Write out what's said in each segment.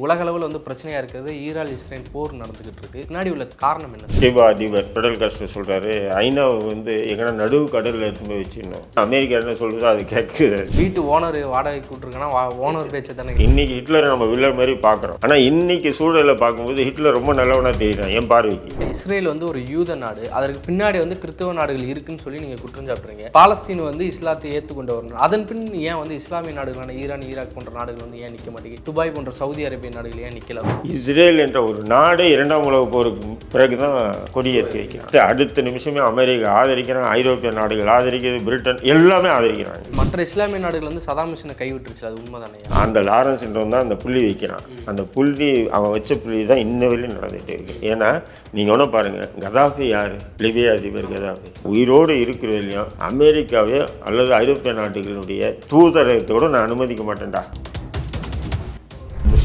உலக அளவில் வந்து பிரச்சனையா இருக்கிறது ஈரான் இஸ்ரேல் போர் நடந்துகிட்டு இருக்கு. பின்னாடி உள்ள காரணம் என்ன? கியூபா அதிபர் பிடல் காஸ்டர் சொல்றாரு ஐநாவை வந்து எங்கன்னா நடுவு கடல்ல எடுத்து போய் வச்சிடணும் அமெரிக்கா என்ன சொல்றதோ அது கேட்குது. வீட்டு ஓனர் வாடகை கூட்டிருக்கனா ஓனர் பேச்சை தானே இன்னைக்கு ஹிட்லரை நம்ம வில்லர் மாதிரி பார்க்குறோம். ஆனா இன்னைக்கு சூழலை பார்க்கும்போது ஹிட்லர் ரொம்ப நல்லவனா தெரியுறான் என் பார்வைக்கு? இஸ்ரேல் வந்து ஒரு யூத நாடு. அதற்கு பின்னாடி வந்து கிறிஸ்தவ நாடுகள் இருக்குன்னு சொல்லி நீங்க குற்றம் சாட்டுறீங்க. பாலஸ்தீன் வந்து இஸ்லாத்தை ஏற்றுக்கொண்டு வரணும் அதன் பின் ஏன் வந்து இஸ்லாமிய நாடுகளான ஈரான் ஈராக் போன்ற நாடுகள் வந்து ஏன் நிற்க மாட்டேங்குது? துபாய் போன்ற சவுதி அரேபிய நாடுகள் ஏன் நிற்கல இஸ்ரேல் என்ற ஒரு நாடே இரண்டாம் உலக போருக்கு பிறகுதான் கொடியேற்றி வைக்கிறான் அடுத்த நிமிஷமே அமெரிக்கா ஆதரிக்கிறான் ஐரோப்பிய நாடுகள் ஆதரிக்கிறது பிரிட்டன் எல்லாமே ஆதரிக்கிறாங்க. மற்ற இஸ்லாமிய நாடுகள் வந்து சதாம் ஹுசேனை கைவிட்டுருச்சு அது உண்மைதானே? அந்த லாரன்ஸ் என்றவன் தான் அந்த புள்ளி வைக்கிறான். அந்த புள்ளி அவன் வச்ச புள்ளி தான் இன்ன வரையிலும் நடந்துகிட்டே இருக்கு. ஏன்னா நீங்கள் ஒன்றும் பாருங்கள் கதாஃபி யார்? லிபியா அதிபர் கதாஃபி. உயிரோடு இருக்கிற இல்லையா? அமெரிக்காவே அல்லது ஐரோப்பிய நாடுகளுடைய தூதரகத்தோடு நான் அனுமதிக்க மாட்டேன்டா.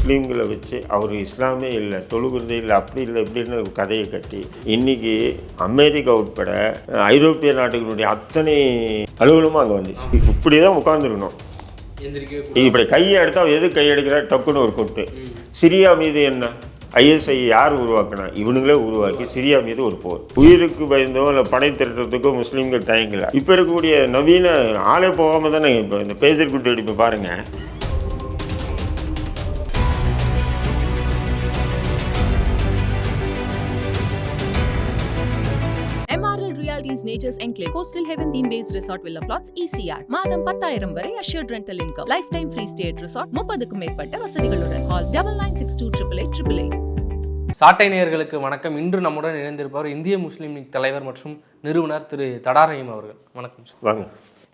முஸ்லீம்களை வச்சு அவர் இஸ்லாமே இல்லை தொழுகிறது இல்லை அப்படி இல்லை இப்படின்னு ஒரு கதையை கட்டி இன்னைக்கு அமெரிக்கா உட்பட ஐரோப்பிய நாடுகளுடைய அத்தனை அலுவலமும் அங்கே வந்துச்சு. இப்படி தான் உட்காந்துருக்கணும் இப்படி கையை எடுத்தா எது கை எடுக்கிற டக்குன்னு ஒரு கொட்டு சிரியா மீது என்ன? ஐஎஸ்ஐ யார் உருவாக்கினா? இவனுங்களே உருவாக்கி சிரியா மீது ஒரு போர். உயிருக்கு பயந்தோ இல்லை படை திரட்டுறதுக்கோ முஸ்லீம்கள் தயங்கல. இப்போ இருக்கக்கூடிய நவீன ஆளே போகாம தானே இப்போ இந்த பேசர் குட்டி வெடிப்பு பாருங்க. Realities Nature's Enclave Coastal Heaven theme based resort villa plots ECR மாதம் பத்தாயிரம் வரை assured rental income. Lifetime free stay at resort முப்பதுக்கும் மேற்பட்ட வசதிகளுடன். Call double nine six two triple eight triple eight சாட்டை நேயர்களுக்கு வணக்கம். இன்று நம்முடன் இணைந்திருப்பவர் இந்திய முஸ்லீம் லீக் தலைவர் மற்றும் நிறுவனர் திரு தடாரஹீம் அவர்கள். வணக்கம் வாங்க.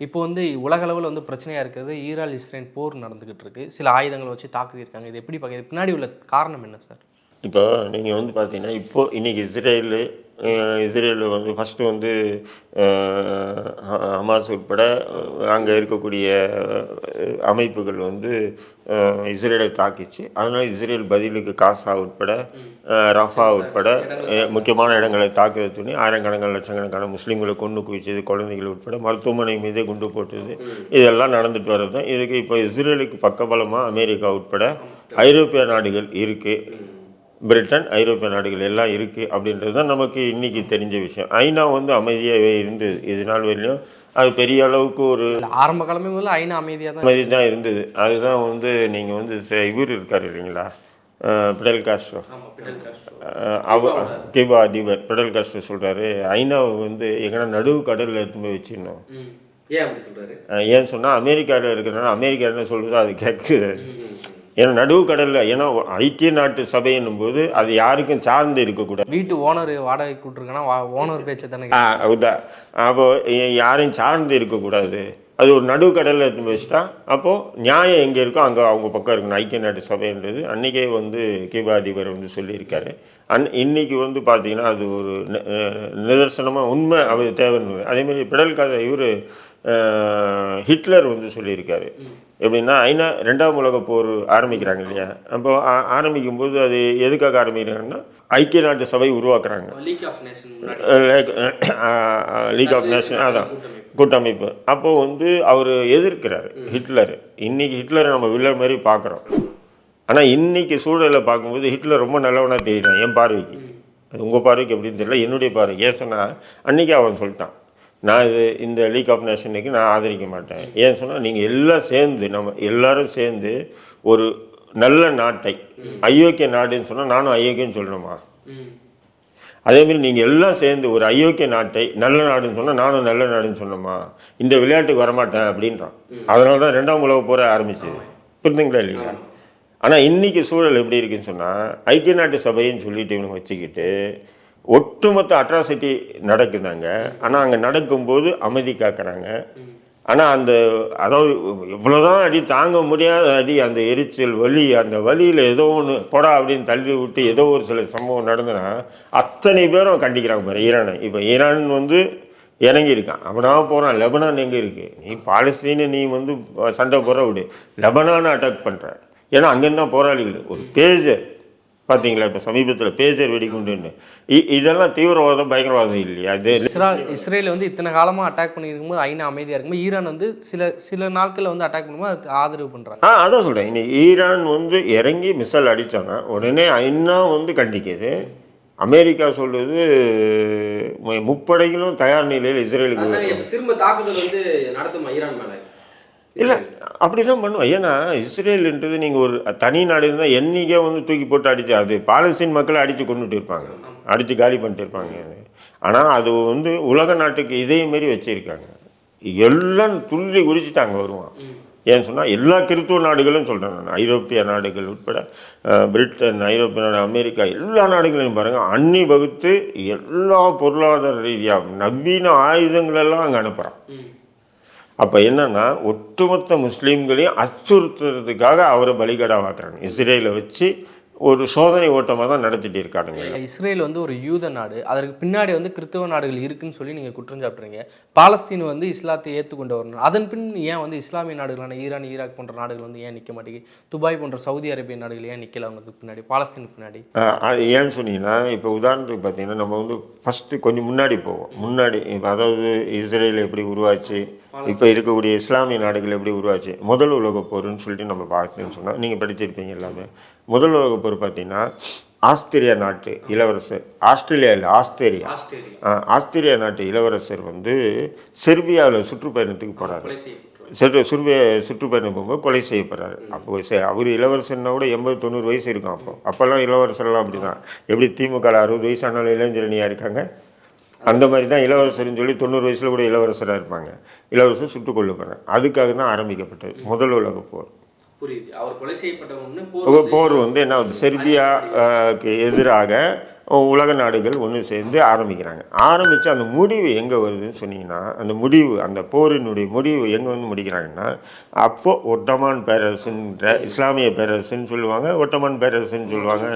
இப்போ வந்து உலக அளவில் வந்து பிரச்சனையா இருக்கிறது ஈரான் இஸ்ரேல் போர் நடந்துகிட்டு இருக்கு. சில ஆயுதங்களை வச்சு தாக்குதிருக்காங்க. இது எப்படி பார்க்க பின்னாடி உள்ள காரணம் என்ன சார்? இப்போ நீங்கள் வந்து பார்த்தீங்கன்னா இப்போது இன்றைக்கி இஸ்ரேலு இஸ்ரேலில் இஸ்ரேலு வந்து ஃபஸ்ட்டு வந்து ஹமாஸ் உட்பட அங்கே இருக்கக்கூடிய அமைப்புகள் வந்து இஸ்ரேலை தாக்கிச்சு. அதனால் இஸ்ரேல் பதிலுக்கு காசா உட்பட ரஃபா உட்பட முக்கியமான இடங்களை தாக்குவது துணி ஆயிரக்கணக்கான லட்சக்கணக்கான முஸ்லீம்களை கொண்டு குவிச்சது குழந்தைகள் உட்பட மருத்துவமனை மீதே குண்டு போட்டது. இதெல்லாம் நடந்துட்டு வர்றது தான். இதுக்கு இப்போ இஸ்ரேலுக்கு பக்கபலமாக அமெரிக்கா உட்பட ஐரோப்பிய நாடுகள் இருக்குது பிரிட்டன் ஐரோப்பிய நாடுகள் எல்லாம் இருக்குது அப்படின்றது தான் நமக்கு இன்றைக்கி தெரிஞ்ச விஷயம். ஐநா வந்து அமைதியாகவே இருந்தது. இது நாள் வரையிலும் அது பெரிய அளவுக்கு ஒரு ஆரம்ப காலமே முதல்ல ஐநா அமைதியாக தான் அமைதி தான் இருந்தது. அதுதான் வந்து நீங்கள் வந்து இவர் இருக்கார் இல்லைங்களா? Fidel Castro. அவர் கியூபா அதிபர் பிடல் காஸ்ட்ரோ சொல்கிறாரு ஐநாவை வந்து எங்கன்னா நடுவு கடலில் எடுத்து போய் வச்சிடணும். ஏன் சொன்னால் அமெரிக்காவில் இருக்கிறனால அமெரிக்கா என்ன சொல்லுதோ அது கேட்குது ஏன்னா நடுவு கடலில் ஏன்னா ஐக்கிய நாட்டு சபைன்னும் போது அது யாருக்கும் சார்ந்து இருக்கக்கூடாது. வீட்டு ஓனர் வாடகை கூட்டிருக்கனா ஓனர் பேச்சை தானே அப்போ யாரையும் சார்ந்து இருக்கக்கூடாது. அது ஒரு நடுவு கடலில் எடுத்து வச்சுட்டா அப்போது நியாயம் எங்கே இருக்கோ அங்கே அவங்க பக்கம் இருக்கணும். ஐக்கிய நாட்டு சபைன்றது அன்றைக்கே வந்து கியூபா அதிபர் வந்து சொல்லியிருக்காரு. அன் இன்னைக்கு வந்து பார்த்தீங்கன்னா அது ஒரு நிதர்சனமாக உண்மை அது தேவைன்னு. அதேமாதிரி பிடல் கதை இவர் ஹிட்லர் வந்து சொல்லியிருக்காரு. எப்படின்னா ஐநா ரெண்டாம் உலக போர் ஆரம்பிக்கிறாங்க இல்லையா? அப்போ ஆரம்பிக்கும் போது அது எதுக்காக ஆரம்பிக்கிறாங்கன்னா ஐக்கிய நாட்டு சபை உருவாக்குறாங்க. லீக் ஆஃப் நேஷன் அதான். கூட்டமைப்பு. அப்போது வந்து அவர் எதிர்க்கிறார் ஹிட்லர். இன்னைக்கு ஹிட்லரை நம்ம வில்லர் மாதிரி பார்க்குறோம். ஆனால் இன்னைக்கு சூழலை பார்க்கும்போது ஹிட்லர் ரொம்ப நல்லவனா தெரியுறான் என் பார்வைக்கு. அது உங்கள் பார்வைக்கு எப்படின்னு தெரியல என்னுடைய பார்வைக்கு ஏன் சொன்னால் அன்றைக்கி அவன் சொல்லிட்டான். நான் இது இந்த லீக் ஆஃப் நேஷனுக்கு நான் ஆதரிக்க மாட்டேன். ஏன் சொன்னால் நீங்கள் எல்லாம் சேர்ந்து நம்ம எல்லாரும் சேர்ந்து ஒரு நல்ல நாட்டை அயோக்கிய நாடுன்னு சொன்னால் நானும் அயோக்கியன்னு சொல்லணுமா? அதேமாரி நீங்கள் எல்லாம் சேர்ந்து ஒரு அயோக்கிய நாட்டை நல்ல நாடுன்னு சொன்னால் நானும் நல்ல நாடுன்னு சொன்னோமா இந்த விளையாட்டுக்கு வரமாட்டேன் அப்படின்றான். அதனால தான் ரெண்டாம் உலக போகிற ஆரம்பிச்சு. புரிந்துங்களா இல்லையா? ஆனால் இன்னைக்கு சூழல் எப்படி இருக்குன்னு சொன்னால் ஐக்கிய நாட்டு சபைன்னு சொல்லிட்டு இவனுங்க வச்சுக்கிட்டு ஒட்டுமொத்த அட்ராசிட்டி நடக்குதாங்க. ஆனால் அங்கே நடக்கும்போது அமைதி காக்கிறாங்க. ஆனால் அந்த அதாவது இவ்வளோதான் அடி தாங்க முடியாத அடி அந்த எரிச்சல் வலி அந்த வலியில் ஏதோ ஒன்று போடா அப்படின்னு தள்ளி விட்டு ஏதோ ஒரு சில சம்பவம் நடந்தனா அத்தனை பேரும் கண்டிக்கிறாங்க பாரு ஈரானை. இப்போ ஈரான் வந்து இறங்கியிருக்கான். அவனா போகிறான் லெபனான் எங்கே இருக்குது நீ பாலஸ்தீனை நீ வந்து சண்டை போகிற விடு. லெபனானை அட்டாக் பண்ணுற ஏன்னா அங்கேருந்து தான் போராளிகள். ஒரு பேஜ் பார்த்தீங்களா இப்போ சமீபத்தில் பேஜர் வெடிகுண்டுன்னு. இ- இதெல்லாம் தீவிரவாதம் பயங்கரவாதம் இல்லையா? அது இஸ்ரா இஸ்ரேல் வந்து இத்தனை காலமாக அட்டாக் பண்ணியிருக்கும்போது ஐநா அமைதியாக இருக்கும்போது ஈரான் வந்து சில சில நாட்களில் வந்து அட்டாக் பண்ணும்போது அதுக்கு ஆதரவு பண்ணுறாங்க ஆ அதான் சொல்கிறேன் இன்னைக்கு ஈரான் வந்து இறங்கி மிசைல் அடித்தாங்க உடனே ஐநா வந்து கண்டிக்குது. அமெரிக்கா சொல்லுது மு- முப்படைகளும் தயார் நிலையில் இஸ்ரேலுக்கு திரும்ப தாக்குதல் வந்து நடத்துமா ஈரான் மேலே? இல்லை அப்படி தான் பண்ணுவோம் ஏன்னா இஸ்ரேல்ன்றது நீங்கள் ஒரு தனி நாடு இருந்தால் என்றைக்கே வந்து தூக்கி போட்டு அடித்து அது பாலஸ்தீன் மக்களை அடித்து கொண்டுட்டு இருப்பாங்க. அடித்து காலி பண்ணிட்டு இருப்பாங்க. ஆனால் அது வந்து உலக நாட்டுக்கு இதே மாரி வச்சுருக்காங்க. எல்லாம் துள்ளி குதிச்சுட்டு வருவான். ஏன்னு சொன்னால் எல்லா கிறித்துவ நாடுகளும் சொல்கிறேன் நான் ஐரோப்பிய நாடுகள் உட்பட பிரிட்டன் ஐரோப்பிய நாடு அமெரிக்கா எல்லா நாடுகளையும் பாருங்கள் அன்னி வகுத்து எல்லா பொருளாதார ரீதியாக நவீன ஆயுதங்களெல்லாம் அங்கே அனுப்புகிறான் அப்போ என்னென்னா ஒட்டுமொத்த முஸ்லீம்களையும் அச்சுறுத்துறதுக்காக அவரை பலிகடாவாக்குறாங்க இஸ்ரேலை வச்சு ஒரு சோதனை ஓட்டமாக தான் நடத்திட்டு இருக்கானுங்க. இஸ்ரேல் வந்து ஒரு யூத நாடு. அதற்கு பின்னாடி வந்து கிறிஸ்தவ நாடுகள் இருக்குன்னு சொல்லி நீங்கள் குற்றம் சாப்பிட்றீங்க பாலஸ்தீன் வந்து இஸ்லாத்தை ஏற்றுக்கொண்ட ஒரு நாடு. அதன் பின் ஏன் வந்து இஸ்லாமிய நாடுகளான ஈரான் ஈராக் போன்ற நாடுகள் வந்து ஏன் நிற்க மாட்டேங்குது? துபாய் போன்ற சவுதி அரேபிய நாடுகள் ஏன் நிற்கல அவங்களுக்கு பின்னாடி? பாலஸ்தீனுக்கு பின்னாடி. அது ஏன்னு சொன்னீங்கன்னா இப்போ உதாரணத்துக்கு பார்த்தீங்கன்னா நம்ம வந்து ஃபஸ்ட்டு கொஞ்சம் முன்னாடி போவோம். முன்னாடி அதாவது இஸ்ரேல் எப்படி உருவாச்சு இப்போ இருக்கக்கூடிய இஸ்லாமிய நாடுகள் எப்படி உருவாச்சு முதல் உலகப் போர்னு சொல்லிட்டு நம்ம பார்த்தேன்னு சொன்னால் நீங்கள் படிச்சிருப்பீங்க எல்லாமே. முதல் உலகப் போர் பார்த்தீங்கன்னா ஆஸ்திரியா நாட்டு இளவரசர். ஆஸ்திரேலியா இல்லை ஆஸ்திரேலியா. ஆஹ் ஆஸ்திரியா நாட்டு இளவரசர் வந்து செர்பியாவில் சுற்றுப்பயணத்துக்கு போகிறாரு சுற்று சுற்றுப்பய சுற்றுப்பயணம் போகும்போது கொலை செய்யப்படுறாரு. அப்போ அவர் இளவரசர்னா கூட எண்பது தொண்ணூறு வயசு இருக்கும் அப்போ. அப்போல்லாம் இளவரசர்லாம் அப்படி தான் எப்படி திமுக அறுபது வயசு ஆனாலும் இளைஞரணியாக இருக்காங்க? அந்த மாதிரி தான் இளவரசர்னு சொல்லி தொண்ணூறு வயசில் கூட இளவரசராக இருப்பாங்க. இளவரசர் சுட்டுக் கொல்லப்படுறாங்க அதுக்காக தான் ஆரம்பிக்கப்பட்டது. முதல் உலகப் போர். புரியுது. அவர் கொலை செய்யப்பட்ட போர் வந்து என்ன ஆகுது? செர்பியாவுக்கு எதிராக உலக நாடுகள் ஒன்று சேர்ந்து ஆரம்பிக்கிறாங்க. ஆரம்பித்து அந்த முடிவு எங்கே வருதுன்னு சொன்னிங்கன்னா அந்த முடிவு அந்த போரினுடைய முடிவு எங்கே வந்து முடிக்கிறாங்கன்னா அப்போது ஒட்டமான் பேரரசுன்ற இஸ்லாமிய பேரரசுன்னு சொல்லுவாங்க ஒட்டமான் பேரரசுன்னு சொல்லுவாங்க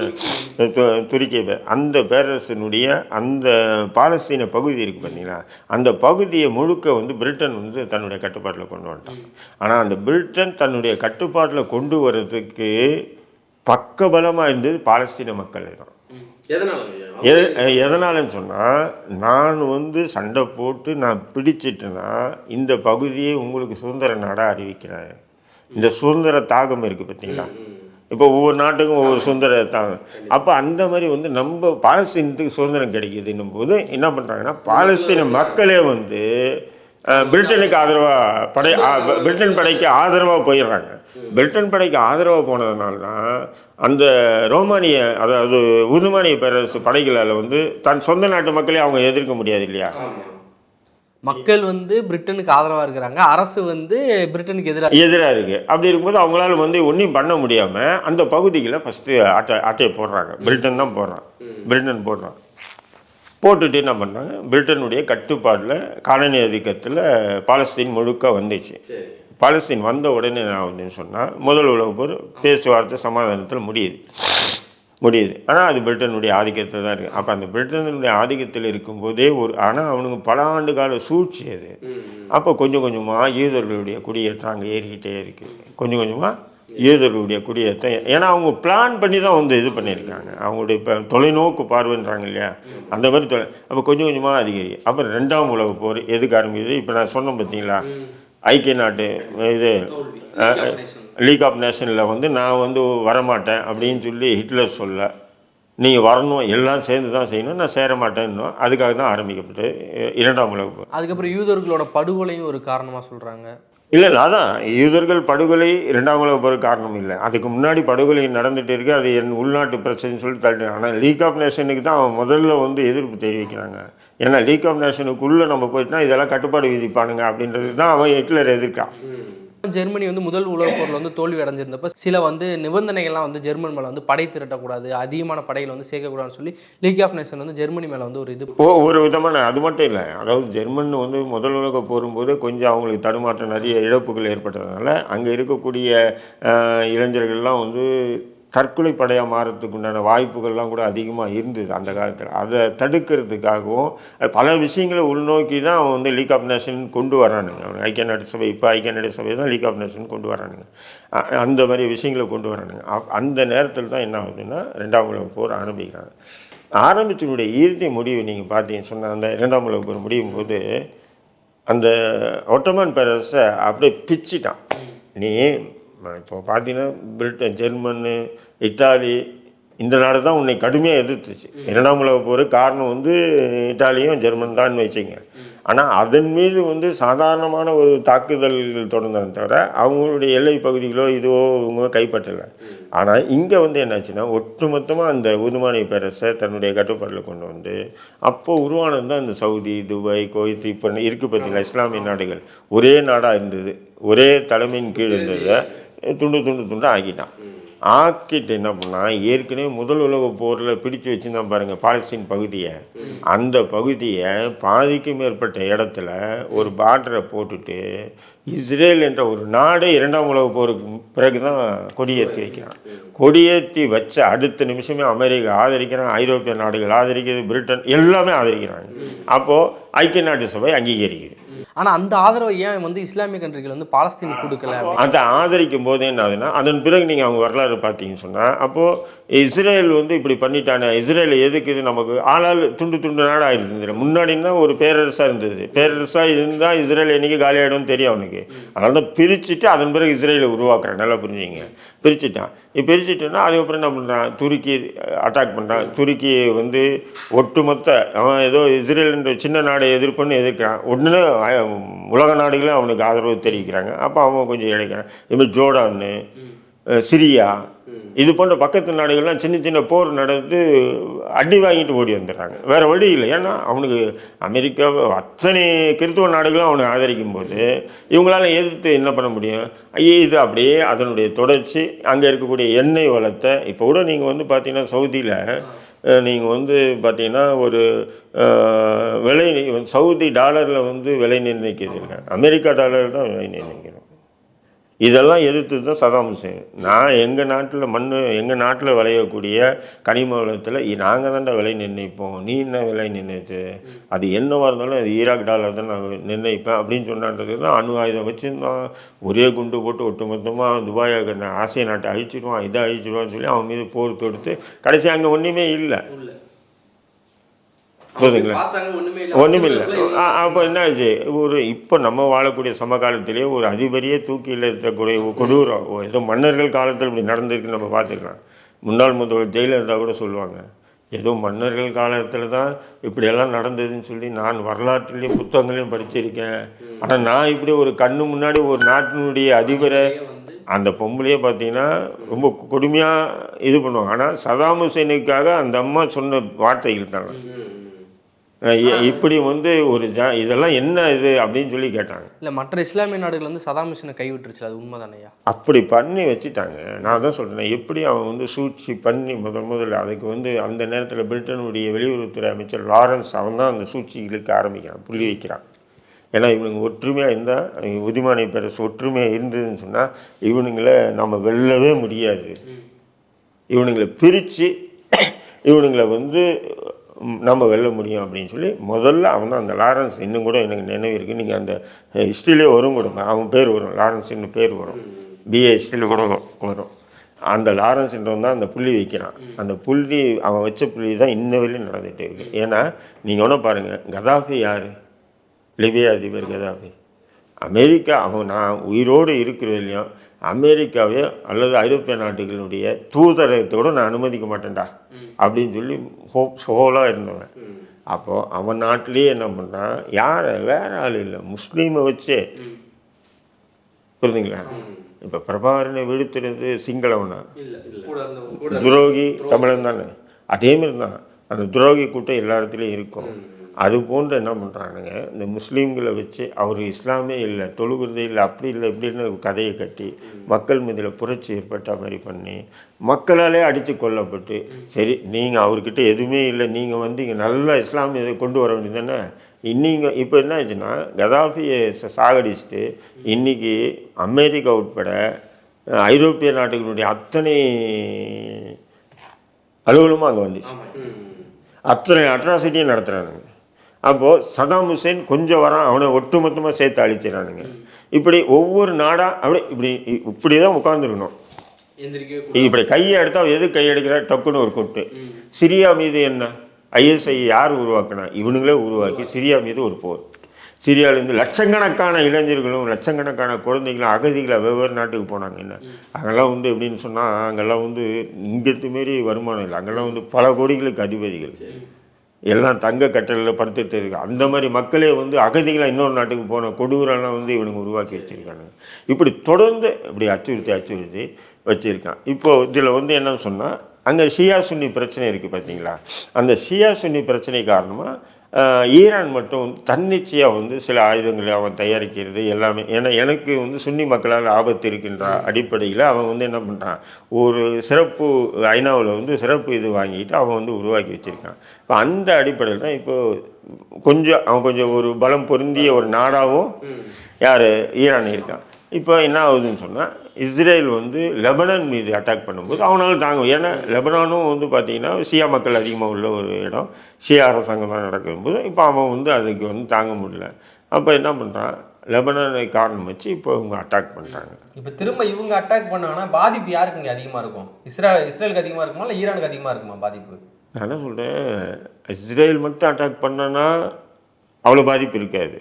து- துருக்கிய பே அந்த பேரரசினுடைய அந்த பாலஸ்தீன பகுதி இருக்குது பார்த்தீங்களா அந்த பகுதியை முழுக்க வந்து பிரிட்டன் வந்து தன்னுடைய கட்டுப்பாட்டில் கொண்டு வந்துட்டாங்க. ஆனால் அந்த பிரிட்டன் தன்னுடைய கட்டுப்பாட்டில் கொண்டு வர்றதுக்கு பக்கபலமாக இருந்தது பாலஸ்தீன மக்கள் தான். எதனாலன்னு சொன்னால் நான் வந்து சண்டை போட்டு நான் பிடிச்சிட்டேன்னா இந்த பகுதியை உங்களுக்கு சுதந்திர நாடாக அறிவிக்கிறேன் இந்த சுதந்திர தாகம் இருக்குது பார்த்தீங்களா இப்போ ஒவ்வொரு நாட்டுக்கும் ஒவ்வொரு சுதந்திர தாகம். அப்போ அந்த மாதிரி வந்து நம்ம பாலஸ்தீனத்துக்கு சுதந்திரம் கிடைக்குதுன்னும் போது என்ன பண்ணுறாங்கன்னா பாலஸ்தீன மக்களே வந்து பிரிட்டனுக்கு ஆதரவாக படை பிரிட்டன் படைக்கு ஆதரவாக போயிடுறாங்க. பிரிட்டன் படைக்கு ஆதரவாக போனதுனால தான் அந்த ரோமானிய அதாவது உதுமானிய பேரரசு படைகளால் வந்து தன் சொந்த நாட்டு மக்களே அவங்க எதிர்க்க முடியாது இல்லையா? மக்கள் வந்து பிரிட்டனுக்கு ஆதரவாக இருக்கிறாங்க. அரசு வந்து பிரிட்டனுக்கு எதிராக எதிராக இருக்குது அப்படி இருக்கும்போது அவங்களால வந்து ஒன்றும் பண்ண முடியாமல் அந்த பகுதிகளை ஃபஸ்ட்டு அட்டை அட்டையை போடுறாங்க. பிரிட்டன் தான் போடுறான். பிரிட்டன் போடுறான். போட்டுட்டு என்ன பண்ணாங்க? பிரிட்டனுடைய கட்டுப்பாட்டில் காலனி ஆதிக்கத்தில் பாலஸ்தீன் முழுக்க வந்துச்சு. பாலஸ்தீன் வந்த உடனே என்ன ஆகுதுன்னு சொன்னால் முதல் உலக போர் பேச்சுவார்த்தை சமாதானத்தில் முடியுது. முடியுது. ஆனால் அது பிரிட்டனுடைய ஆதிக்கத்தில் தான் இருக்குது அப்போ அந்த பிரிட்டனுடைய ஆதிக்கத்தில் இருக்கும்போதே ஒரு ஆனால் அவனுக்கு பல ஆண்டு கால சூழ்ச்சி அது. அப்போ கொஞ்சம் கொஞ்சமாக யூதர்களுடைய குடியேற்றம் அங்கே ஏறிக்கிட்டே இருக்குது கொஞ்சம் கொஞ்சமாக யூதர்களுடைய குடியேற்றம். ஏன்னா அவங்க பிளான் பண்ணி தான் வந்து இது பண்ணியிருக்காங்க. அவங்களுடைய இப்போ தொலைநோக்கு பார்வைன்றாங்க இல்லையா? அந்த மாதிரி தொலை அப்போ கொஞ்சம் கொஞ்சமாக அதிகரி. அப்புறம் ரெண்டாம் உலக போர் எதுக்கு ஆரம்பிக்குது இப்போ நான் சொன்னேன் பார்த்தீங்களா ஐக்கிய நாட்டு இது லீக் ஆஃப் நேஷனில் வந்து நான் வந்து வரமாட்டேன் அப்படின்னு சொல்லி ஹிட்லர் சொல்ல நீங்கள் வரணும் எல்லாம் சேர்ந்து தான் செய்யணும் நான் சேர மாட்டேன்னும் அதுக்காக தான் ஆரம்பிக்கப்பட்டு இரண்டாம் உலக போர். அதுக்கப்புறம் யூதர்களோட படுகொலையும் ஒரு காரணமாக சொல்கிறாங்க இல்லை இல்லை அதான். யூதர்கள் படுகொலை இரண்டாம் உலக போகிற காரணம் இல்லை. அதுக்கு முன்னாடி படுகொலை நடந்துட்டு இருக்கு. அது என் உள்நாட்டு பிரச்சனைன்னு சொல்லி தள்ளி ஆனால் லீக் ஆஃப் நேஷனுக்கு தான் அவன் முதல்ல வந்து எதிர்ப்பு தெரிவிக்கிறாங்க. ஏன்னா லீக் ஆஃப் நேஷனுக்குள்ளே நம்ம போயிட்டுனா இதெல்லாம் கட்டுப்பாடு விதிப்பானுங்க அப்படின்றது தான் அவன் ஹிட்லர் எதிர்க்கான் ஜெர்மனி வந்து முதல் உலகப் போரில் வந்து தோல்வி அடைஞ்சிருந்தப்ப சில வந்து நிபந்தனைகள்லாம் வந்து ஜெர்மன் மேலே வந்து படை திரட்டக்கூடாது அதிகமான படைகள் வந்து சேர்க்கக்கூடாதுன்னு சொல்லி லீக் ஆஃப் நேஷன் வந்து ஜெர்மனி மேலே வந்து ஒரு இது ஒரு விதமான அது மட்டும் இல்லை. அதாவது ஜெர்மன் வந்து முதல் உலக போரும்போது கொஞ்சம் அவங்களுக்கு தடுமாற்றம் நிறைய இழப்புகள் ஏற்பட்டதுனால அங்கே இருக்கக்கூடிய இளைஞர்கள்லாம் வந்து தற்கொலை படையாக மாறத்துக்கு உண்டான வாய்ப்புகள்லாம் கூட அதிகமாக இருந்தது அந்த காலத்தில். அதை தடுக்கிறதுக்காகவும் பல விஷயங்களை உள்நோக்கி தான் அவன் வந்து லீக் ஆஃப் நேஷன் கொண்டு வரானுங்க அவன் ஐக்கிய நாடு சபை இப்போ ஐக்கிய நாடு சபை தான் லீக் ஆஃப் நேஷன் கொண்டு வரானுங்க அந்த மாதிரி விஷயங்களை கொண்டு வரானுங்க அப்- அந்த நேரத்தில் தான் என்ன ஆகுதுன்னா ரெண்டாம் உலக போர் ஆரம்பிக்கிறாங்க. ஆரம்பித்தினுடைய இறுதி முடிவு நீங்கள் பார்த்தீங்கன்னு சொன்னால் அந்த இரண்டாம் உலக போர் முடியும் போது அந்த ஒட்டமான் பேரரசை அப்படியே பிச்சிட்டான். நீ இப்போ பார்த்தீங்கன்னா பிரிட்டன் ஜெர்மனு இத்தாலி இந்த நாடு தான் உன்னை கடுமையாக எதிர்த்துச்சு. இரண்டாம் உலக போர் காரணம் வந்து இத்தாலியும் ஜெர்மன் தான் வச்சுங்க. ஆனால் அதன் மீது வந்து சாதாரணமான ஒரு தாக்குதல்கள் தொடர்ந்தாங்க தவிர அவங்களுடைய எல்லை பகுதிகளோ இதுவோ இவங்க கைப்பற்றலை. ஆனால் இங்கே வந்து என்னாச்சுன்னா ஒட்டுமொத்தமாக அந்த உதுமானிய பேரரசை தன்னுடைய கட்டுப்பாட்டில் கொண்டு வந்து அப்போ உருவானது தான் இந்த சவுதி துபாய் கோயத் இப்போ இருக்குது பார்த்தீங்களா இஸ்லாமிய நாடுகள். ஒரே நாடாக இருந்தது. ஒரே தலைமையின் கீழ் இருந்ததை. துண்டு துண்டு துண்டு ஆக்கிட்டான். ஆக்கிட்டு என்ன பண்ணால் ஏற்கனவே முதல் உலக போரில் பிடிச்சு வச்சுருந்தான் பாருங்கள் பாலஸ்தீன் பகுதியை. அந்த பகுதியை பாதிக்கும் மேற்பட்ட இடத்துல ஒரு பார்டரை போட்டுட்டு இஸ்ரேல் என்ற ஒரு நாடே இரண்டாம் உலக போருக்கு பிறகு தான் கொடியேற்றி வைக்கிறான். கொடியேற்றி வச்ச அடுத்த நிமிஷமே அமெரிக்கா ஆதரிக்கிறான் ஐரோப்பிய நாடுகள் ஆதரிக்கிறது பிரிட்டன் எல்லாமே ஆதரிக்கிறாங்க. அப்போது ஐக்கிய நாட்டு சபை அங்கீகரிக்குது. ஆனா அந்த ஆதரவை ஏன் வந்து இஸ்லாமிய கண்ட்ரிகள் வந்து பாலஸ்தீனுக்கு கொடுக்கல? அதை ஆதரிக்கும் போது என்ன ஆகுதுன்னா அதன் பிறகு நீங்கள் அவங்க வரலாறு பார்த்தீங்கன்னு சொன்னால் அப்போது இஸ்ரேல் வந்து இப்படி பண்ணிட்டானே இஸ்ரேல் எதுக்கு இது நமக்கு? ஆனால் துண்டு துண்டு நாடாக இருந்தது முன்னாடின்னா ஒரு பேரரசாக இருந்தது. பேரரசாக இருந்தால் இஸ்ரேல் என்னைக்கு காலியாகிடும்னு தெரியும் அவனுக்கு. அதனால தான் பிரிச்சுட்டு அதன் பிறகு இஸ்ரேலை உருவாக்குறான். நல்லா புரிஞ்சுங்க பிரிச்சுட்டான். பிரிச்சுட்டோன்னா அதுக்கப்புறம் என்ன பண்ணுறான் துருக்கி அட்டாக் பண்ணுறான் துருக்கி வந்து ஒட்டுமொத்த அவன் ஏதோ இஸ்ரேல் என்ற சின்ன நாடை எதிர்ப்புன்னு எதிர்க்கிறான். அஹ், உலக நாடுகளும் அவனுக்கு ஆதரவு தெரிவிக்கிறாங்க. அப்போ அவன் கொஞ்சம் இழைக்கிறான் இதுமாதிரி ஜோர்டான்னு சிரியா இது போன்ற பக்கத்து நாடுகள்லாம் சின்ன சின்ன போர் நடந்து அடி வாங்கிட்டு ஓடி வந்துடுறாங்க. வேறு வழி இல்லை. ஏன்னா அவனுக்கு அமெரிக்கா அத்தனை கிறித்துவ நாடுகளும் அவனை ஆதரிக்கும் போது இவங்களால எதிர்த்து என்ன பண்ண முடியும்? ஐயே இது அப்படியே அதனுடைய தொடர்ச்சி அங்கே இருக்கக்கூடிய எண்ணெய் வளத்தை இப்போ கூட நீங்கள் வந்து பார்த்தீங்கன்னா சவுதியில் நீங்கள் வந்து பார்த்தீங்கன்னா ஒரு விலை சவுதி டாலரில் வந்து விலை நிர்ணயிக்கிறது இல்லை. அமெரிக்கா டாலர் தான் விலை நிர்ணயிக்கிறது. இதெல்லாம் எதிர்த்து தான் சதாம் ஹுசேன். நான் எங்கள் நாட்டில் மண் எங்கள் நாட்டில் விளையக்கூடிய கனிம வளத்தில் நாங்கள் தான்டா விலை நிர்ணயிப்போம். நீ என்ன விலை நிர்ணயிச்சு அது என்னவாக இருந்தாலும் அது ஈராக் டாலர் தான் நான் நிர்ணயிப்பேன் அப்படின்னு சொன்னான்றது தான் அணு ஆயுதம் வச்சுருந்தான். ஒரே குண்டு போட்டு ஒட்டுமொத்தமாக துபாய் ஆசிய நாட்டை அழிச்சிடுவான் இதை அழிச்சிடுவான்னு சொல்லி அவன் மீது போர் தொடுத்து கடைசி அங்கே ஒன்றுமே இல்லை. புரியுதுங்களா? ஒன்றுமில்லை அப்போ என்ன ஆச்சு ஒரு இப்போ நம்ம வாழக்கூடிய சமகாலத்திலேயே ஒரு அதிபரையே தூக்கியில் இருக்கக்கூடிய கொடூரம் ஓ, ஏதோ மன்னர்கள் காலத்தில் இப்படி நடந்திருக்குன்னு நம்ம பார்த்துக்கலாம். முன்னாள் முதல்வர் ஜெயலலிதா கூட சொல்லுவாங்க. ஏதோ மன்னர்கள் காலத்தில் தான் இப்படியெல்லாம் நடந்ததுன்னு சொல்லி நான் வரலாற்றுலேயும் புத்தகங்களையும் படிச்சிருக்கேன். ஆனால் நான் இப்படி ஒரு கண்ணு முன்னாடி ஒரு நாட்டினுடைய அதிபரை அந்த பொம்பளையே பார்த்தீங்கன்னா ரொம்ப கொடுமையாக இது பண்ணுவாங்க. ஆனால் சதாம் ஹுசேனுக்காக அந்த அம்மா சொன்ன வார்த்தைகள் தாங்க இ- இப்படி வந்து ஒரு ஜா இதெல்லாம் என்ன இது அப்படின்னு சொல்லி கேட்டாங்க. இல்ல மற்ற இஸ்லாமிய நாடுகள் வந்து சதாம் ஹுசேனை கைவிட்டுருச்சு அது உண்மைதானையா அப்படி பண்ணி வச்சுட்டாங்க. நான் தான் சொல்கிறேன் எப்படி அவன் வந்து சூழ்ச்சி பண்ணி முதல் முதல்ல அதுக்கு வந்து அந்த நேரத்தில் பிரிட்டனுடைய வெளியுறவுத்துறை அமைச்சர் லாரன்ஸ் அவன் தான் அந்த சூழ்ச்சிகளுக்கு ஆரம்பிக்கிறான் புள்ளி வைக்கிறான். ஏன்னா இவனுங்க ஒற்றுமையாக இருந்தால் உதிமானிய பேரரசு ஒற்றுமையாக இருந்ததுன்னு சொன்னால் இவனுங்களை நம்ம வெல்லவே முடியாது. இவனுங்களை பிரித்து இவனுங்களை வந்து நம்ம வெல்ல முடியும் அப்படின்னு சொல்லி முதல்ல அவன் தான் அந்த லாரன்ஸ் இன்னும் கூட எனக்கு நினைவு இருக்குது நீங்கள் அந்த ஹிஸ்ட்ரியிலே வரும் கூட அவன் பேர் வரும் லாரன்ஸ் இன்னும் பேர் வரும். பிஏ ஹிஸ்ட்ரியில் கூட வரும் அந்த லாரன்ஸ்ன்றவன் தான் அந்த புள்ளி வைக்கிறான். அந்த புள்ளி அவன் வச்ச புள்ளி தான் இன்ன வரையும் நடந்துகிட்டே இருக்கு. ஏன்னா நீங்கள் ஒன்றும் பாருங்கள் கதாஃபி யார்? லிபியா அதிபர் கதாஃபி. அமெரிக்கா அவன் நான் உயிரோடு இருக்கிறதுலையும் அமெரிக்காவே அல்லது ஐரோப்பிய நாடுகளுடைய தூதரகத்தோட நான் அனுமதிக்க மாட்டேன்டா. அப்படின்னு சொல்லி ஹோப் சோலாக இருந்தவன். அப்போது அவன் நாட்டிலேயே என்ன பண்ணான் யாரை வேற ஆள் இல்லை. முஸ்லீமை வச்சே. புரியுதுங்களா இப்போ பிரபாகரனை விடுத்துறது சிங்களவனா துரோகி தமிழன் தானே? அதே மாதிரி தான் அந்த துரோகி கூட்டம் எல்லா இடத்துலையும் இருக்கும். அது போன்று என்ன பண்ணுறானுங்க இந்த முஸ்லீம்களை வச்சு அவர் இஸ்லாமே இல்லை தொழுகிறதே இல்லை அப்படி இல்லை இப்படின்னு கதையை கட்டி மக்கள் மீதில் புரட்சி ஏற்பட்ட மாதிரி பண்ணி மக்களாலே அடித்து கொல்லப்பட்டு சரி நீங்கள் அவர்கிட்ட எதுவுமே இல்லை நீங்கள் வந்து இங்கே நல்லா இஸ்லாமிய கொண்டு வர வேண்டியது தானே? இன்னிங்க இப்போ என்ன ஆச்சுன்னா கதாஃபியை ச- சாகடிச்சுட்டு இன்றைக்கி அமெரிக்கா உட்பட ஐரோப்பிய நாடுகளுடைய அத்தனை அலுவலமும் அங்கே வந்துச்சு. அத்தனை அட்ராசிட்டியும் நடத்துகிறானுங்க அப்போது சதாம் ஹுசேன் கொஞ்சம் வரான் அவனை ஒட்டுமொத்தமாக சேர்த்து அழிச்சிடறானுங்க இப்படி ஒவ்வொரு நாடாக அப்படி இப்படி இப்படி தான் உட்காந்துருக்கணும் இப்படி கையை எடுத்தா எது கை எடுக்கிற டக்குன்னு ஒரு கொட்டு. சிரியா மீது என்ன? ஐஎஸ்ஐ யார் உருவாக்குனா? இவனுங்களே உருவாக்கி சிரியா மீது ஒரு போர். சிரியாவிலேருந்து லட்சக்கணக்கான இளைஞர்களும் லட்சக்கணக்கான குழந்தைகளும் அகதிகளை வெவ்வேறு நாட்டுக்கு போனாங்க. என்ன? அங்கெல்லாம் வந்து எப்படின்னு சொன்னால் அங்கெல்லாம் வந்து இங்கத்து மாரி வருமானம் இல்லை. அங்கெல்லாம் வந்து பல கோடிகளுக்கு அதிபதிகள். எல்லாம் தங்க கட்டலில் படுத்துட்டு இருக்கு. அந்த மாதிரி மக்களே வந்து அகதிகளாக இன்னொரு நாட்டுக்கு போன கொடூரெல்லாம் வந்து இவனுங்க உருவாக்கி வச்சுருக்காங்க இப்படி தொடர்ந்து இப்படி அச்சுறுத்தி அச்சுறுத்தி வச்சுருக்கான். இப்போது இதில் வந்து என்னன்னு சொன்னால் அங்கே ஷியா சுன்னி பிரச்சனை இருக்குது பார்த்தீங்களா அந்த ஷியா சுன்னி பிரச்சனை காரணமாக ஈரான் மட்டும் தன்னிச்சையாக வந்து சில ஆயுதங்களை அவன் தயாரிக்கிறது எல்லாமே. ஏன்னா எனக்கு வந்து சுன்னி மக்களால் ஆபத்து இருக்கின்ற அடிப்படையில் அவன் வந்து என்ன பண்ணுறான் ஒரு சிறப்பு ஐநாவில் வந்து சிறப்பு இது வாங்கிட்டு அவன் வந்து உருவாக்கி வச்சுருக்கான். இப்போ அந்த அடிப்படையில் தான் இப்போ கொஞ்சம் அவன் கொஞ்சம் ஒரு பலம் பொருந்திய ஒரு நாடாகவும் யார்? ஈரான் இருக்கான். இப்போ என்ன ஆகுதுன்னு சொன்னால் இஸ்ரேல் வந்து லெபனான் மீது அட்டாக் பண்ணும்போது அவனால தாங்க ஏன்னா லெபனானும் வந்து பார்த்தீங்கன்னா ஷியா மக்கள் அதிகமாக உள்ள ஒரு இடம். ஷியா அரசாங்கம் தான் நடக்கும்போது இப்போ அவன் வந்து அதுக்கு வந்து தாங்க முடியல. அப்போ என்ன பண்ணுறான் லெபனானை காரணம் வச்சு இப்போ இவங்க அட்டாக் பண்ணுறாங்க இப்போ திரும்ப இவங்க அட்டாக் பண்ணாங்கன்னா பாதிப்பு யாருக்கு இங்கே அதிகமாக இருக்கும்? இஸ்ரேல் இஸ்ரேலுக்கு அதிகமாக இருக்குமா இல்லை ஈரானுக்கு அதிகமாக இருக்குமா பாதிப்பு? நான் என்ன சொல்கிறேன் இஸ்ரேல் மட்டும் அட்டாக் பண்ணனா அவ்வளோ பாதிப்பு இருக்காது.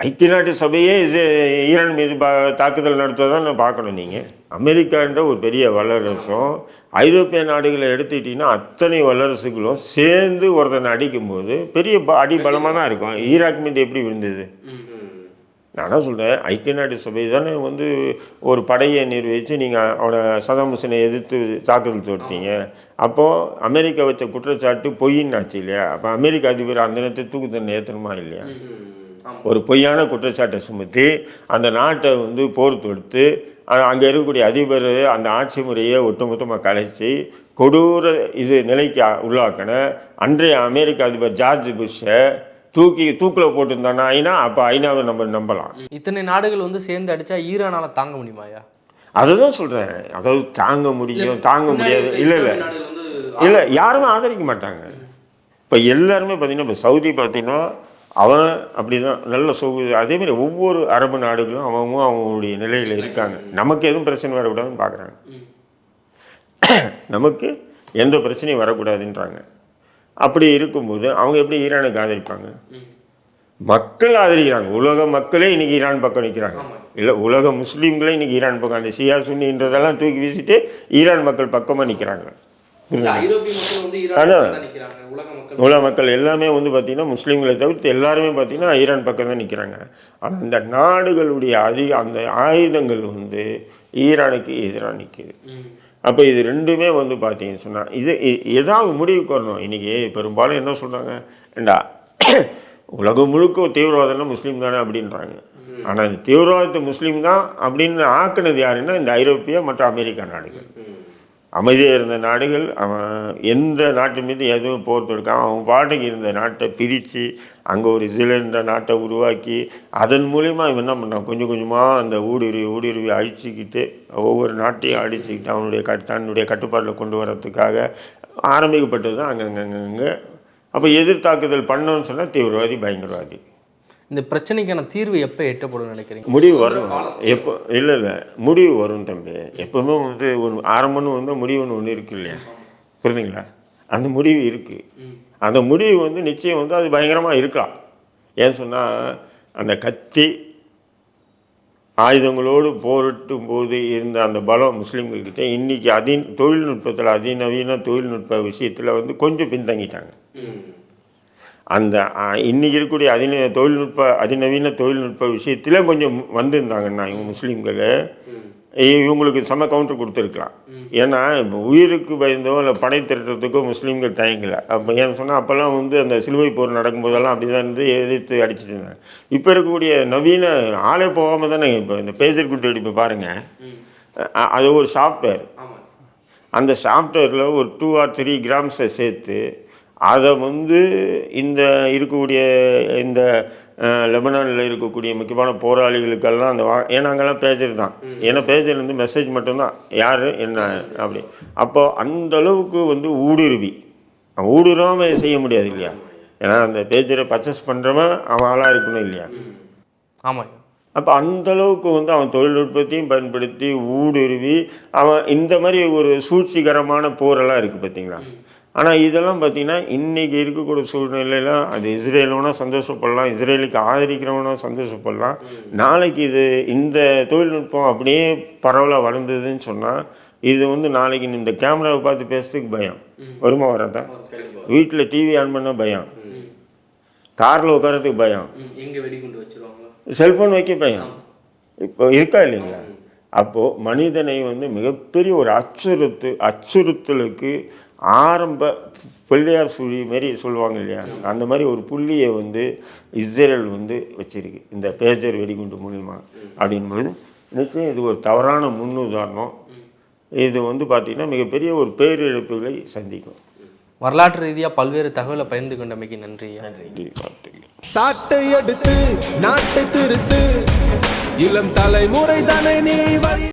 ஐக்கிய நாட்டு சபையே இது ஈரான் மீது பா தாக்குதல் நடத்துவதான் நான் பார்க்கணும் நீங்கள் அமெரிக்கான்ற ஒரு பெரிய வல்லரசும் ஐரோப்பிய நாடுகளை எடுத்துக்கிட்டிங்கன்னா அத்தனை வல்லரசுகளும் சேர்ந்து ஒருத்தனை அடிக்கும்போது பெரிய ப- அடி பலமாக தான் இருக்கும். ஈராக் மீது எப்படி விழுந்தது? நான் சொல்கிறேன் ஐக்கிய நாட்டு சபை தானே வந்து ஒரு படையை நிர்வகித்து நீங்கள் அவனை சதாம் ஹுசனை எதிர்த்து தாக்குதல் தொடுத்தீங்க. அப்போது அமெரிக்கா வச்ச குற்றச்சாட்டு பொய்ன்னு ஆச்சு இல்லையா? அப்போ அமெரிக்க அதிபர் அந்த நேரத்தை தூக்கு தண்டனை ஏற்றணுமா இல்லையா? ஒரு பொய்யான குற்றச்சாட்டை சுமத்தி அந்த நாட்டை வந்து போர் தொடுத்து அங்கே இருக்கக்கூடிய அதிபர் அந்த ஆட்சி முறையை ஒட்டுமொத்தமாக கலைச்சி கொடூர இது நிலைக்கு உள்ளாக்கின அன்றைய அமெரிக்க அதிபர் ஜார்ஜ் புஷ்ஷை தூக்கி தூக்கில் போட்டிருந்தானா ஐநா? அப்போ ஐநாவை நம்ம நம்பலாம். இத்தனை நாடுகள் வந்து சேர்ந்து அடிச்சா ஈரானால தாங்க முடியுமாயா அதை தான் சொல்கிறேன் அதாவது தாங்க முடியும் தாங்க முடியாது. இல்லை இல்லை. இல்லை யாருமே ஆதரிக்க மாட்டாங்க. இப்போ எல்லாருமே பார்த்தீங்கன்னா இப்போ சவுதி பார்த்தீங்கன்னா அவன் அப்படி தான் நல்ல சௌக அதேமாதிரி ஒவ்வொரு அரபு நாடுகளும் அவங்க அவங்களுடைய நிலையில் இருக்காங்க. நமக்கு எதுவும் பிரச்சனை வரக்கூடாதுன்னு பார்க்குறாங்க. நமக்கு எந்த பிரச்சனையும் வரக்கூடாதுன்றாங்க. அப்படி இருக்கும்போது அவங்க எப்படி ஈரானுக்கு ஆதரிப்பாங்க மக்கள் ஆதரிக்கிறாங்க. உலக மக்களே இன்னைக்கு ஈரான் பக்கம் நிற்கிறாங்க இல்லை உலக முஸ்லீம்களே இன்னைக்கு ஈரான் பக்கம் அந்த ஷியா சுன்னின்றதெல்லாம் தூக்கி வீசிட்டு ஈரான் மக்கள் பக்கமாக நிற்கிறாங்க உலக மக்கள் எல்லாமே வந்து பார்த்திங்கன்னா முஸ்லீம்களை தவிர்த்து எல்லாருமே பார்த்திங்கன்னா ஈரான் பக்கம் தான் நிற்கிறாங்க ஆனால் இந்த நாடுகளுடைய அதிக அந்த ஆயுதங்கள் வந்து ஈரானுக்கு எதிராக நிற்கிது அப்போ இது ரெண்டுமே வந்து பார்த்தீங்கன்னு சொன்னால் இது ஏதாவது முடிவுக்கு வரணும் இன்றைக்கி பெரும்பாலும் என்ன சொல்கிறாங்க ஏண்டா உலகம் முழுக்க தீவிரவாதம்னா முஸ்லீம் தானே அப்படின்றாங்க. ஆனால் இந்த தீவிரவாதத்தை முஸ்லீம் தான் அப்படின்னு ஆக்குனது யாருன்னா இந்த ஐரோப்பிய மற்றும் அமெரிக்கா நாடுகள். அமைதியாக இருந்த நாடுகள் அவன் எந்த நாட்டு மீது எதுவும் போர் தொடுக்காமல் அவன் பாட்டுக்கு இருந்த நாட்டை பிரித்து அங்கே ஒரு இஸ்ரேல்ன்ற நாட்டை உருவாக்கி அதன் மூலிமா இவன் என்ன பண்ணான்? கொஞ்சம் கொஞ்சமாக அந்த ஊடுருவி ஊடுருவி அழிச்சிக்கிட்டு ஒவ்வொரு நாட்டையும் அடிச்சுக்கிட்டு அவனுடைய கட் தன்னுடைய கட்டுப்பாட்டில் கொண்டு வரத்துக்காக ஆரம்பிக்கப்பட்டது தான் அங்கங்கங்க அப்போ எதிர்த்தாக்குதல் பண்ணோன்னு சொன்னால் தீவிரவாதி பயங்கரவாதி. இந்த பிரச்சனைக்கான தீர்வு எப்போ எட்டப்படும் நினைக்கிறீங்க? முடிவு வரும். எப்போ இல்லை இல்லை. முடிவு வரும் தம்பி. எப்பவுமே வந்து ஒரு ஆரம்பம்னு வந்து முடிவுன்னு ஒன்று இருக்கு இல்லையா? புரியுதுங்களா? அந்த முடிவு இருக்குது அந்த முடிவு வந்து நிச்சயம் வந்து அது பயங்கரமாக இருக்கலாம் ஏன்னு சொன்னால் அந்த கத்தி ஆயுதங்களோடு போரிட்டும் போது இருந்த அந்த பலம் முஸ்லீம்கள்கிட்ட இன்றைக்கி அதி தொழில்நுட்பத்தில் அதிநவீன தொழில்நுட்ப விஷயத்தில் வந்து கொஞ்சம் பின்தங்கிட்டாங்க. அந்த ஆ, இன்னைக்கு இருக்கக்கூடிய அதின தொழில்நுட்ப அதிநவீன தொழில்நுட்ப விஷயத்தில் கொஞ்சம் வந்திருந்தாங்கன்னா இவங்க முஸ்லீம்கள். இவங்களுக்கு செம கவுண்டர் கொடுத்துருக்கலாம். ஏன்னா இப்போ உயிருக்கு பயந்தோ இல்லை படை திரட்டுறதுக்கோ முஸ்லீம்கள் தயங்கலை. அப்போ ஏன்னு சொன்னால் அப்போல்லாம் வந்து அந்த சிலுவை போர் நடக்கும்போதெல்லாம் அப்படி தான் இருந்து எதிர்த்து அடிச்சிட்டு இருந்தாங்க. இப்போ இருக்கக்கூடிய நவீன ஆளே போகாமல் தானே இப்போ இந்த பேஜர் குட்டு இப்போ பாருங்கள் அது ஒரு சாஃப்ட்வேர் அந்த சாஃப்ட்வேரில் ஒரு டூ ஆர் த்ரீ கிராம்ஸை சேர்த்து அதை வந்து இந்த இருக்கக்கூடிய இந்த லெபனானில் இருக்கக்கூடிய முக்கியமான போராளிகளுக்கெல்லாம் அந்த வா ஏன்னா அங்கெல்லாம் பேஜர் தான். ஏன்னா பேஜர் வந்து மெசேஜ் மட்டும்தான். யார் என்ன அப்படி. அப்போ அந்த அளவுக்கு வந்து ஊடுருவி. அவன் ஊடுருவாமல் செய்ய முடியாது இல்லையா? ஏன்னா அந்த பேஜரை பர்ச்சேஸ் பண்ணுறவன் அவன் ஆளாக இருக்கணும் இல்லையா? ஆமாம் அப்போ அந்த அளவுக்கு வந்து அவன் தொழில்நுட்பத்தையும் பயன்படுத்தி ஊடுருவி அவன் இந்த மாதிரி ஒரு சூழ்ச்சிகரமான போரெல்லாம் இருக்குது பார்த்தீங்களா ஆனால் இதெல்லாம் பார்த்தீங்கன்னா இன்றைக்கி இருக்கக்கூடிய சூழ்நிலையில் அது இஸ்ரேலுனா சந்தோஷப்படலாம் இஸ்ரேலுக்கு ஆதரிக்கிறவனா சந்தோஷப்படலாம். நாளைக்கு இது இந்த தொழில்நுட்பம் அப்படியே பரவலாக வளர்ந்ததுன்னு சொன்னால் இது வந்து நாளைக்கு இந்த கேமராவை பார்த்து பேசுறதுக்கு பயம். வருமா வராதா? வீட்டில் டிவி ஆன் பண்ண பயம். காரில் உட்காரத்துக்கு பயம். செல்ஃபோன் வைக்க பையன் இப்போ இருக்கா இல்லைங்களா? அப்போது மனிதனை வந்து மிகப்பெரிய ஒரு அச்சுறுத்து அச்சுறுத்தலுக்கு ஆரம்ப பிள்ளையார் சுழி மாரி சொல்லுவாங்க இல்லையா? அந்த மாதிரி ஒரு புள்ளியை வந்து இஸ்ரேல் வந்து வச்சிருக்கு. இந்த பேஜர் வெடிகுண்டு மூலிமா அப்படின்போது நிச்சயம் இது ஒரு தவறான முன்னுதாரணம் இது வந்து பார்த்திங்கன்னா மிகப்பெரிய ஒரு பேரிழப்புகளை சந்திக்கும். வரலாற்று ரீதியாக பல்வேறு தகவலை பகிர்ந்து கொண்டமைக்கு நன்றி. நன்றி சாட்டை எடுத்து நாட்டை திருத்து. இளம் தலைமுறை தானே நீ